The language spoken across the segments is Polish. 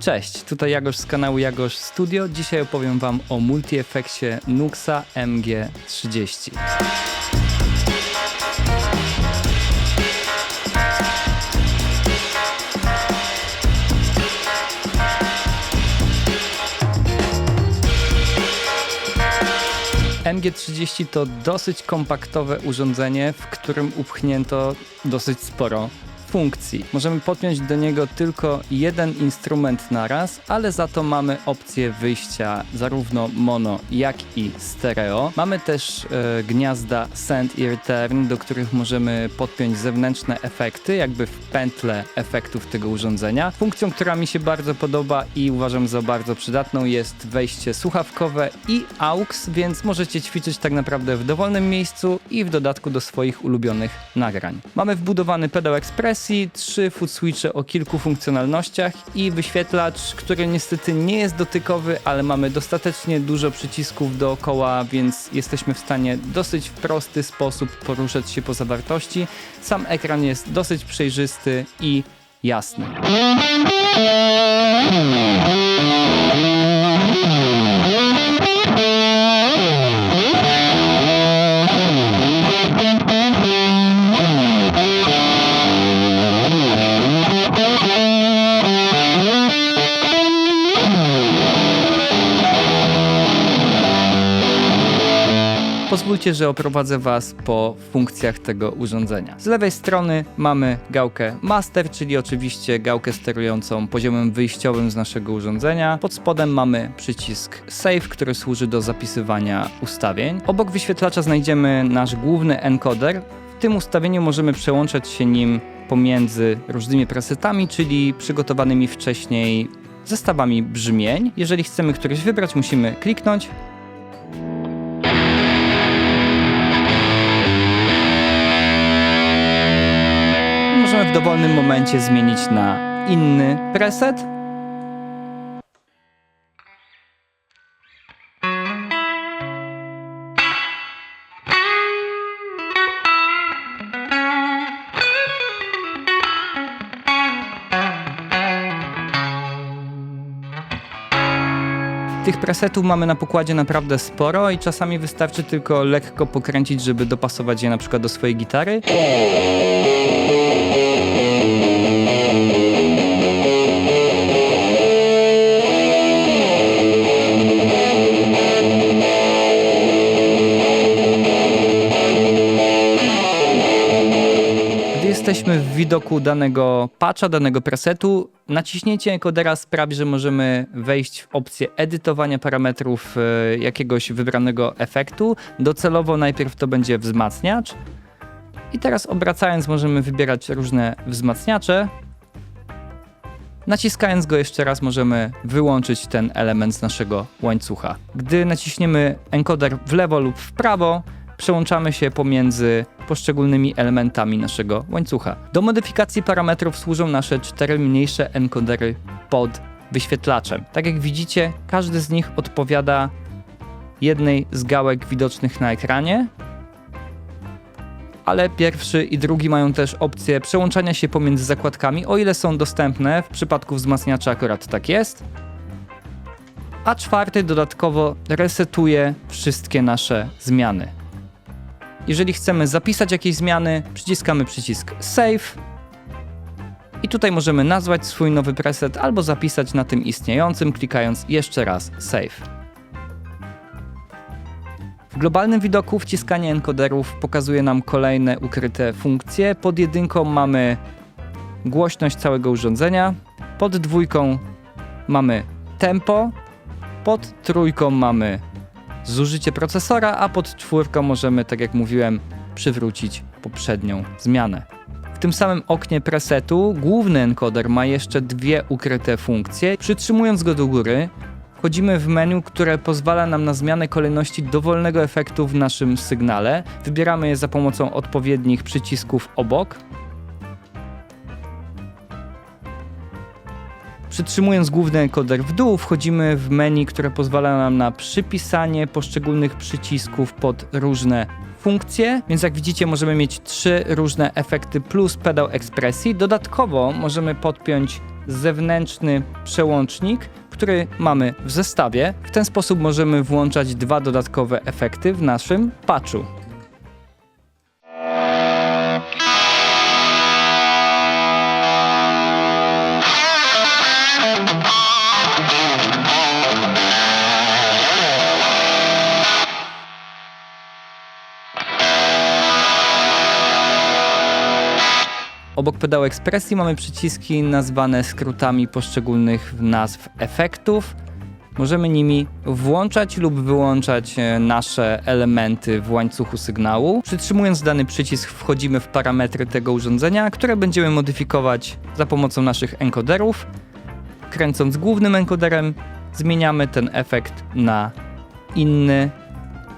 Cześć, tutaj Jagosz z kanału Jagosz Studio. Dzisiaj opowiem Wam o multi-efekcie Nuxa MG30. MG30 to dosyć kompaktowe urządzenie, w którym upchnięto dosyć sporo funkcji. Możemy podpiąć do niego tylko jeden instrument naraz, ale za to mamy opcję wyjścia zarówno mono, jak i stereo. Mamy też e, gniazda send i return, do których możemy podpiąć zewnętrzne efekty, jakby w pętle efektów tego urządzenia. Funkcją, która mi się bardzo podoba i uważam za bardzo przydatną jest wejście słuchawkowe i AUX, więc możecie ćwiczyć tak naprawdę w dowolnym miejscu i w dodatku do swoich ulubionych nagrań. Mamy wbudowany pedał ekspresji, trzy foot switche o kilku funkcjonalnościach i wyświetlacz, który niestety nie jest dotykowy, ale mamy dostatecznie dużo przycisków dookoła, więc jesteśmy w stanie dosyć w prosty sposób poruszać się po zawartości. Sam ekran jest dosyć przejrzysty i jasny. Pozwólcie, że oprowadzę Was po funkcjach tego urządzenia. Z lewej strony mamy gałkę Master, czyli oczywiście gałkę sterującą poziomem wyjściowym z naszego urządzenia. Pod spodem mamy przycisk Save, który służy do zapisywania ustawień. Obok wyświetlacza znajdziemy nasz główny encoder. W tym ustawieniu możemy przełączać się nim pomiędzy różnymi presetami, czyli przygotowanymi wcześniej zestawami brzmień. Jeżeli chcemy któryś wybrać, musimy kliknąć w dowolnym momencie zmienić na inny preset. Tych presetów mamy na pokładzie naprawdę sporo i czasami wystarczy tylko lekko pokręcić, żeby dopasować je na przykład do swojej gitary. Jesteśmy w widoku danego patcha, danego presetu, naciśnięcie enkodera sprawi, że możemy wejść w opcję edytowania parametrów e, jakiegoś wybranego efektu. Docelowo najpierw to będzie wzmacniacz. I teraz obracając możemy wybierać różne wzmacniacze. Naciskając go jeszcze raz możemy wyłączyć ten element z naszego łańcucha. Gdy naciśniemy encoder w lewo lub w prawo, przełączamy się pomiędzy poszczególnymi elementami naszego łańcucha. Do modyfikacji parametrów służą nasze cztery mniejsze encodery pod wyświetlaczem. Tak jak widzicie, każdy z nich odpowiada jednej z gałek widocznych na ekranie, ale pierwszy i drugi mają też opcję przełączania się pomiędzy zakładkami, o ile są dostępne. W przypadku wzmacniacza akurat tak jest. A czwarty dodatkowo resetuje wszystkie nasze zmiany. Jeżeli chcemy zapisać jakieś zmiany, przyciskamy przycisk Save. I tutaj możemy nazwać swój nowy preset albo zapisać na tym istniejącym, klikając jeszcze raz Save. W globalnym widoku wciskanie encoderów pokazuje nam kolejne ukryte funkcje. Pod jedynką mamy głośność całego urządzenia, pod dwójką mamy tempo, pod trójką mamy zużycie procesora, a pod czwórką możemy, tak jak mówiłem, przywrócić poprzednią zmianę. W tym samym oknie presetu główny encoder ma jeszcze dwie ukryte funkcje. Przytrzymując go do góry, wchodzimy w menu, które pozwala nam na zmianę kolejności dowolnego efektu w naszym sygnale. Wybieramy je za pomocą odpowiednich przycisków obok. Przytrzymując główny encoder w dół, wchodzimy w menu, które pozwala nam na przypisanie poszczególnych przycisków pod różne funkcje, więc jak widzicie możemy mieć trzy różne efekty plus pedał ekspresji. Dodatkowo możemy podpiąć zewnętrzny przełącznik, który mamy w zestawie. W ten sposób możemy włączać dwa dodatkowe efekty w naszym patchu. Obok pedału ekspresji mamy przyciski nazwane skrótami poszczególnych nazw efektów. Możemy nimi włączać lub wyłączać e, nasze elementy w łańcuchu sygnału. Przytrzymując dany przycisk wchodzimy w parametry tego urządzenia, które będziemy modyfikować za pomocą naszych encoderów. Kręcąc głównym encoderem zmieniamy ten efekt na inny,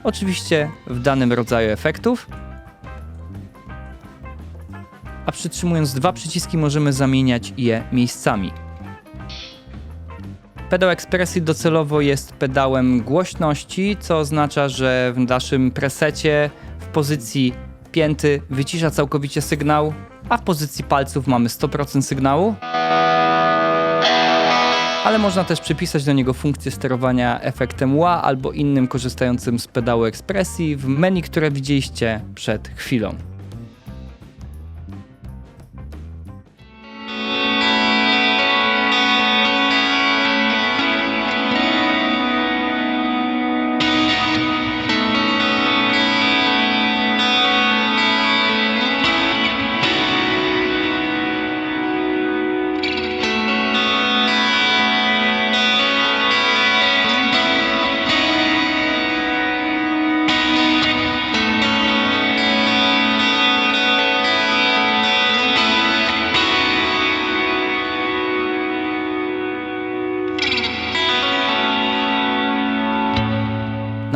oczywiście w danym rodzaju efektów a przytrzymując dwa przyciski możemy zamieniać je miejscami. Pedał ekspresji docelowo jest pedałem głośności, co oznacza, że w naszym presecie w pozycji pięty wycisza całkowicie sygnał, a w pozycji palców mamy 100% sygnału. Ale można też przypisać do niego funkcję sterowania efektem ła albo innym korzystającym z pedału ekspresji w menu, które widzieliście przed chwilą.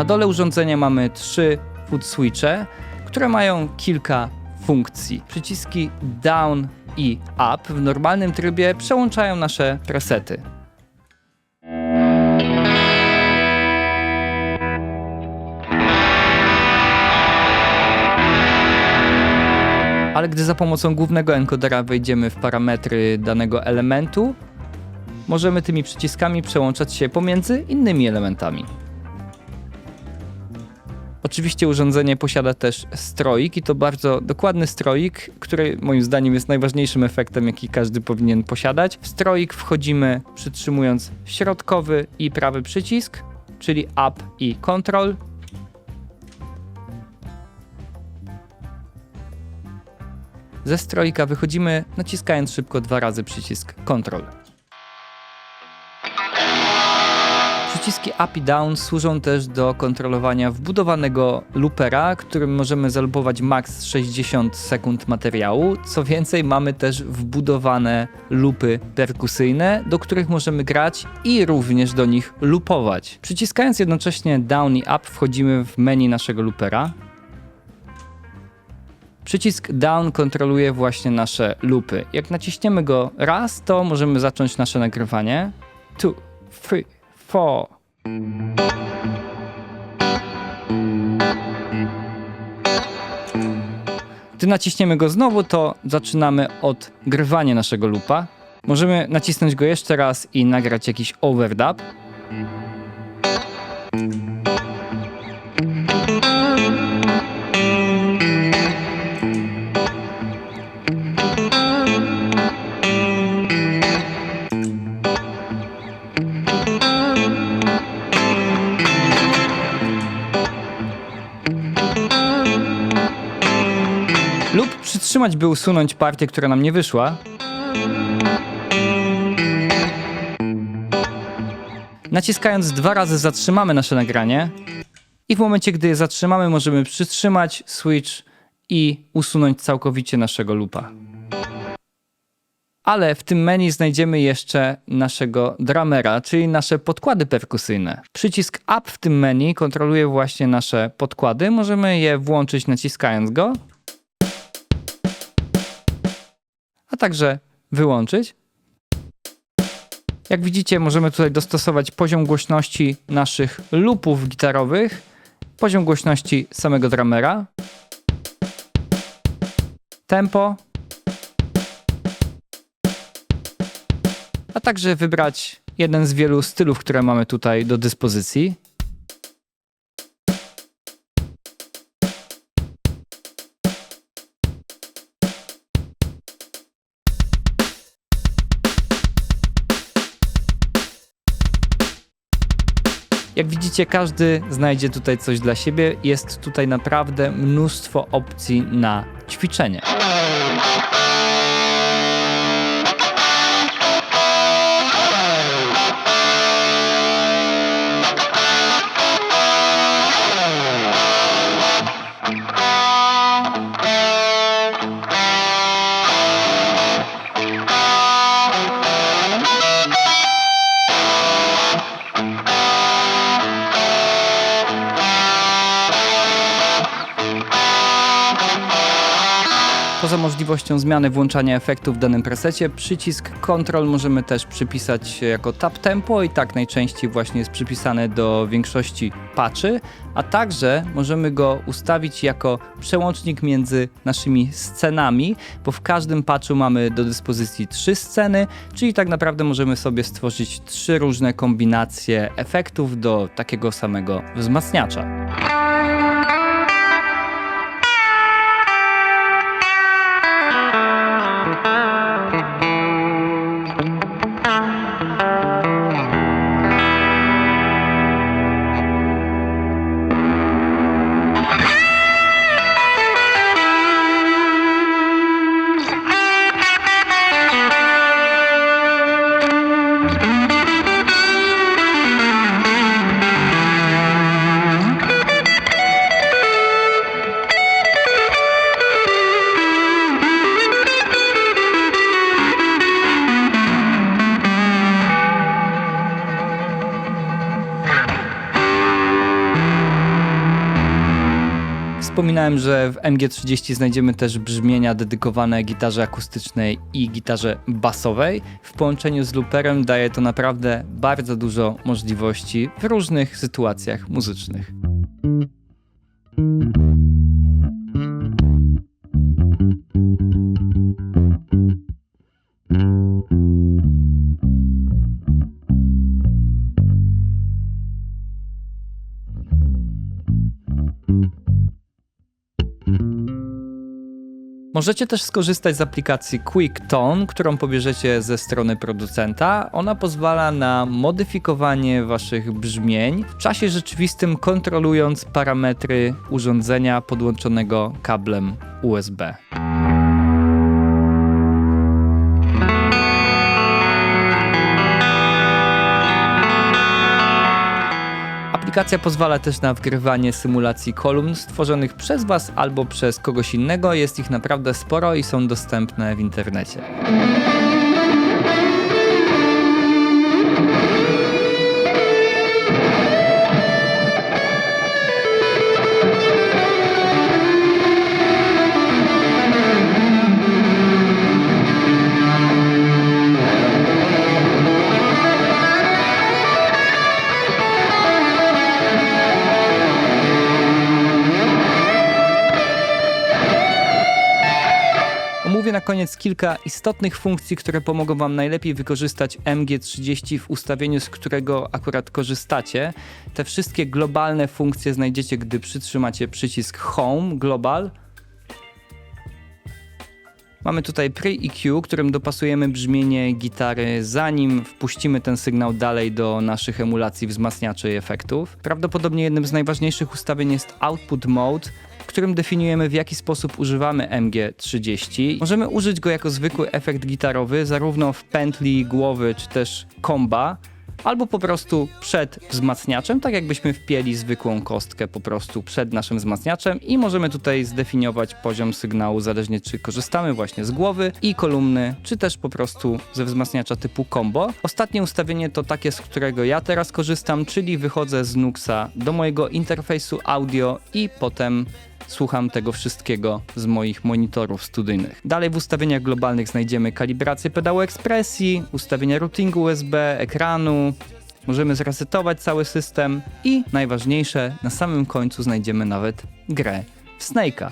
Na dole urządzenia mamy trzy foot switche, które mają kilka funkcji. Przyciski down i up w normalnym trybie przełączają nasze presety. Ale gdy za pomocą głównego encodera wejdziemy w parametry danego elementu, możemy tymi przyciskami przełączać się pomiędzy innymi elementami. Oczywiście urządzenie posiada też stroik i to bardzo dokładny stroik, który moim zdaniem jest najważniejszym efektem, jaki każdy powinien posiadać. W stroik wchodzimy przytrzymując środkowy i prawy przycisk, czyli up i control. Ze stroika wychodzimy naciskając szybko dwa razy przycisk control. Przyciski up i down służą też do kontrolowania wbudowanego loopera, którym możemy zalupować maks 60 sekund materiału. Co więcej, mamy też wbudowane loopy perkusyjne, do których możemy grać i również do nich loopować. Przyciskając jednocześnie down i up wchodzimy w menu naszego loopera. Przycisk down kontroluje właśnie nasze loopy. Jak naciśniemy go raz, to możemy zacząć nasze nagrywanie. Two, three, four. Gdy naciśniemy go znowu, to zaczynamy odgrywanie naszego loopa. Możemy nacisnąć go jeszcze raz i nagrać jakiś overdub. Lub przytrzymać, by usunąć partię, która nam nie wyszła. Naciskając dwa razy zatrzymamy nasze nagranie i w momencie, gdy je zatrzymamy, możemy przytrzymać switch i usunąć całkowicie naszego loopa. Ale w tym menu znajdziemy jeszcze naszego dramera, czyli nasze podkłady perkusyjne. Przycisk Up w tym menu kontroluje właśnie nasze podkłady. Możemy je włączyć naciskając go także wyłączyć. Jak widzicie, możemy tutaj dostosować poziom głośności naszych loopów gitarowych, poziom głośności samego dramera, tempo a także wybrać jeden z wielu stylów, które mamy tutaj do dyspozycji. Jak widzicie, każdy znajdzie tutaj coś dla siebie. Jest tutaj naprawdę mnóstwo opcji na ćwiczenie. Poza możliwością zmiany włączania efektu w danym presecie, przycisk Ctrl możemy też przypisać jako tap tempo i tak najczęściej właśnie jest przypisane do większości patchy, a także możemy go ustawić jako przełącznik między naszymi scenami, bo w każdym patchu mamy do dyspozycji trzy sceny, czyli tak naprawdę możemy sobie stworzyć trzy różne kombinacje efektów do takiego samego wzmacniacza. Wspominałem, że w MG30 znajdziemy też brzmienia dedykowane gitarze akustycznej i gitarze basowej. W połączeniu z looperem daje to naprawdę bardzo dużo możliwości w różnych sytuacjach muzycznych. Możecie też skorzystać z aplikacji Quick Tone, którą pobierzecie ze strony producenta. Ona pozwala na modyfikowanie waszych brzmień w czasie rzeczywistym, kontrolując parametry urządzenia podłączonego kablem USB. Aplikacja pozwala też na wgrywanie symulacji kolumn stworzonych przez Was albo przez kogoś innego. Jest ich naprawdę sporo i są dostępne w internecie. Na koniec kilka istotnych funkcji, które pomogą Wam najlepiej wykorzystać MG30 w ustawieniu, z którego akurat korzystacie. Te wszystkie globalne funkcje znajdziecie, gdy przytrzymacie przycisk Home Global. Mamy tutaj Pre-EQ, którym dopasujemy brzmienie gitary, zanim wpuścimy ten sygnał dalej do naszych emulacji wzmacniaczy i efektów. Prawdopodobnie jednym z najważniejszych ustawień jest Output Mode, w którym definiujemy w jaki sposób używamy MG30. Możemy użyć go jako zwykły efekt gitarowy, zarówno w pętli głowy czy też komba, albo po prostu przed wzmacniaczem, tak jakbyśmy wpięli zwykłą kostkę po prostu przed naszym wzmacniaczem i możemy tutaj zdefiniować poziom sygnału, zależnie czy korzystamy właśnie z głowy i kolumny, czy też po prostu ze wzmacniacza typu combo. Ostatnie ustawienie to takie, z którego ja teraz korzystam, czyli wychodzę z Nuxa do mojego interfejsu audio i potem słucham tego wszystkiego z moich monitorów studyjnych. Dalej w ustawieniach globalnych znajdziemy kalibrację pedału ekspresji, ustawienia routingu USB, ekranu, możemy zresetować cały system i najważniejsze, na samym końcu znajdziemy nawet grę w Snake'a.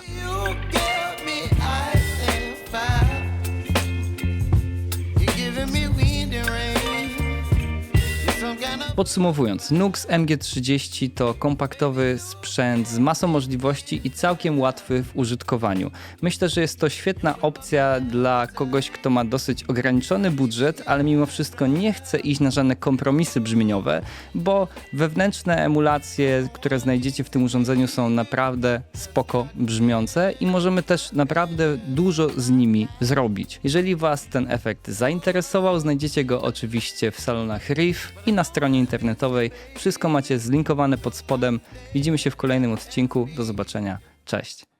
Podsumowując, Nux MG30 to kompaktowy sprzęt z masą możliwości i całkiem łatwy w użytkowaniu. Myślę, że jest to świetna opcja dla kogoś, kto ma dosyć ograniczony budżet, ale mimo wszystko nie chce iść na żadne kompromisy brzmieniowe, bo wewnętrzne emulacje, które znajdziecie w tym urządzeniu są naprawdę spoko brzmiące i możemy też naprawdę dużo z nimi zrobić. Jeżeli Was ten efekt zainteresował, znajdziecie go oczywiście w salonach Riff i na stronie internetowej. Wszystko macie zlinkowane pod spodem. Widzimy się w kolejnym odcinku. Do zobaczenia. Cześć.